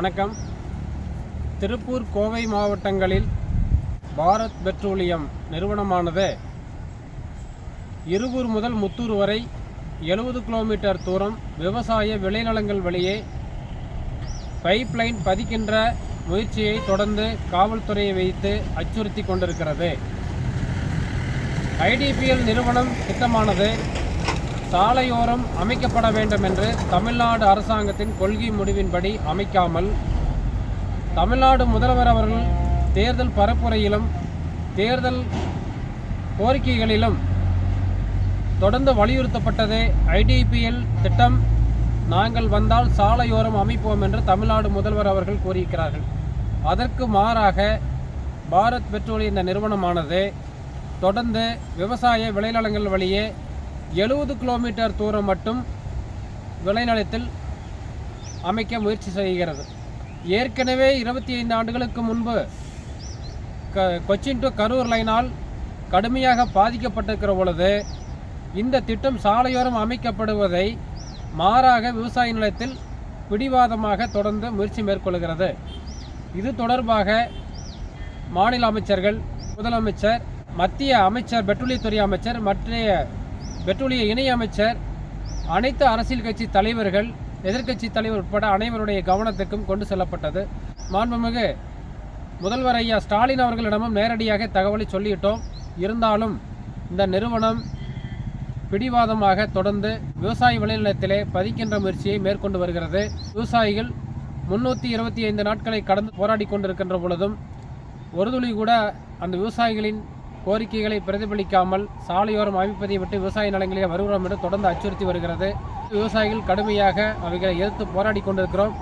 வணக்கம். திருப்பூர் கோவை மாவட்டங்களில் பாரத் பெட்ரோலியம் நிறுவனமானது இருகூர் முதல் முத்தூர் வரை எழுபது கிலோமீட்டர் தூரம் விவசாய விளைநிலங்கள் வழியே பைப்லைன் பதிக்கின்ற முயற்சியை தொடர்ந்து காவல்துறையை வைத்து அச்சுறுத்தி கொண்டிருக்கிறது. ஐடிபிஎல் நிறுவனம் திட்டமானது சாலையோரம் அமைக்கப்பட வேண்டும் என்று தமிழ்நாடு அரசாங்கத்தின் கொள்கை முடிவின்படி அமைக்காமல் தமிழ்நாடு முதல்வர் அவர்கள் தேர்தல் பரப்புரையிலும் தேர்தல் கோரிக்கைகளிலும் தொடர்ந்து வலியுறுத்தப்பட்டது. ஐடிபிஎல் திட்டம் நாங்கள் வந்தால் சாலையோரம் அமைப்போம் என்று தமிழ்நாடு முதல்வர் அவர்கள் கூறியிருக்கிறார்கள். அதற்கு மாறாக பாரத் பெட்ரோலிய இந்த நிறுவனமானது தொடர்ந்து விவசாய விளைநிலங்கள் வழியே எழுபது கிலோமீட்டர் தூரம் மட்டும் விளைநிலத்தில் அமைக்க முயற்சி செய்கிறது. ஏற்கனவே இருபத்தி ஐந்து ஆண்டுகளுக்கு முன்பு க கொச்சின் டு கரூர் லைனால் கடுமையாக பாதிக்கப்பட்டிருக்கிற பொழுது இந்த திட்டம் சாலையோரம் அமைக்கப்படுவதை மாறாக விவசாய நிலத்தில் பிடிவாதமாக தொடர்ந்து முயற்சி மேற்கொள்கிறது. இது தொடர்பாக மாநில அமைச்சர்கள் முதலமைச்சர் மத்திய அமைச்சர் பெட்ரோலியத்துறை அமைச்சர் மற்றைய பெட்ரோலிய இணை அமைச்சர் அனைத்து அரசியல் கட்சி தலைவர்கள் எதிர்க்கட்சி தலைவர் உட்பட அனைவருடைய கவனத்துக்கும் கொண்டு செல்லப்பட்டது. மாண்புமிகு முதல்வர் ஐயா ஸ்டாலின் அவர்களிடமும் நேரடியாக தகவலை சொல்லிவிட்டோம் இருந்தாலும் இந்த நிறுவனம் பிடிவாதமாக தொடர்ந்து விவசாய விளைநிலத்திலே பதிக்கின்ற முயற்சியை மேற்கொண்டு வருகிறது. விவசாயிகள் முன்னூற்றி இருபத்தி ஐந்து நாட்களை கடந்து போராடி கொண்டிருக்கின்ற பொழுதும் ஒரு துளி கூட அந்த விவசாயிகளின் கோரிக்கைகளை பிரதிபலிக்காமல் சாலையோரம் அமைப்பதை விட்டு விவசாய நிலங்களிலே வருகிறோம் என்று தொடர்ந்து அச்சுறுத்தி வருகிறது. விவசாயிகள் கடுமையாக அவைகளை எதிர்த்து போராடி கொண்டிருக்கிறோம்.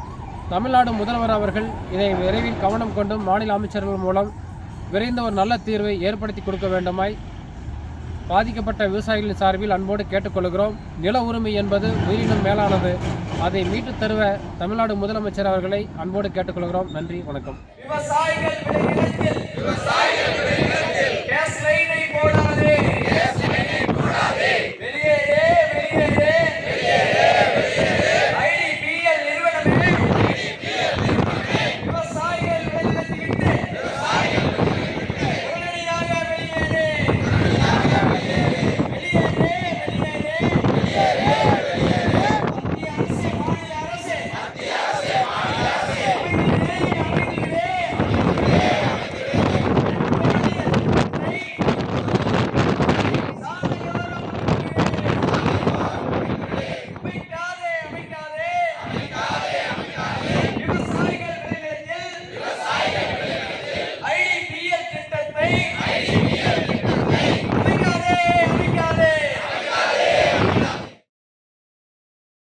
தமிழ்நாடு முதல்வர் அவர்கள் இதை விரைவில் கவனம் கொண்டும் மாநில அமைச்சர்கள் மூலம் விரைந்த ஒரு நல்ல தீர்வை ஏற்படுத்தி கொடுக்க வேண்டுமாய் பாதிக்கப்பட்ட விவசாயிகளின் சார்பில் அன்போடு கேட்டுக்கொள்கிறோம். நில உரிமை என்பது உயிரினும் மேலானது. அதை மீட்டுத் தருவ தமிழ்நாடு முதலமைச்சர் அவர்களை அன்போடு கேட்டுக்கொள்கிறோம். நன்றி வணக்கம். விவசாயிகள்